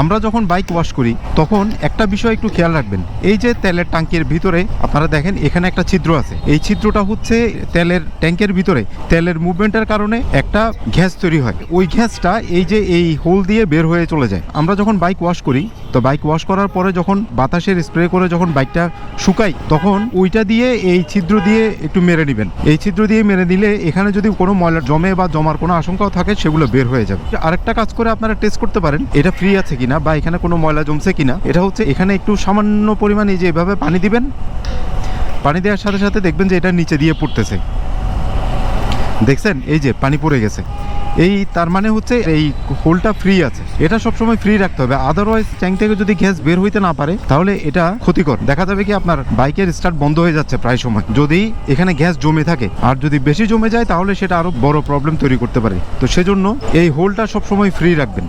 আমরা যখন bike wash করি, তখন একটা বিষয় একটু খেয়াল রাখবেন। এই যে তেলের ট্যাঙ্কের ভিতরে, আপনারা দেখেন, এখানে একটা ছিদ্র আছে। এই ছিদ্রটা হচ্ছে তেলের ট্যাঙ্কের ভিতরে। তেলের মুভমেন্টের কারণে একটা গ্যাস তৈরি হয়। ওই গ্যাসটা এই যে এই হোল দিয়ে বের হয়ে চলে যায়। আমরা যখন বাইক ওয়াশ করি তো বাইক ওয়াশ করার পরে যখন বাতাসের স্প্রে করে যখন বাইকটা শুকাই, তখন ওইটা দিয়ে এই ছিদ্র দিয়ে একটু মেরে নেবেন। এই ছিদ্র দিয়ে মেরে দিলে এখানে যদি কোনো ময়লা জমে বা জমার কোনো আশঙ্কাও থাকে, সেগুলো বের হয়ে যাবে। আরেকটা কাজ করে আপনারা টেস্ট করতে পারেন, এটা ফ্রি আছে কিনা বা এখানে কোনো ময়লা জমছে কিনা। এটা হচ্ছে এখানে একটু সামান্য পরিমাণে যে এভাবে পানি দিবেন। পানি দেওয়ার সাথে সাথে দেখবেন যে এটা নিচে দিয়ে পড়তেছে। দেখছেন? এই যে পানি পড়ে গেছে। এই তার মানে হচ্ছে এই হোলটা ফ্রি আছে। এটা সবসময় ফ্রি রাখতে হবে। আদারওয়াইজ ট্যাঙ্ক থেকে যদি গ্যাস বের হইতে না পারে, তাহলে এটা ক্ষতিকর। দেখা যাবে কি আপনার বাইকের স্টার্ট বন্ধ হয়ে যাচ্ছে প্রায় সময়। যদি এখানে গ্যাস জমে থাকে, আর যদি বেশি জমে যায়, তাহলে সেটা আরও বড় প্রবলেম তৈরি করতে পারে। তো সেজন্য এই হোলটা সবসময় ফ্রি রাখবেন।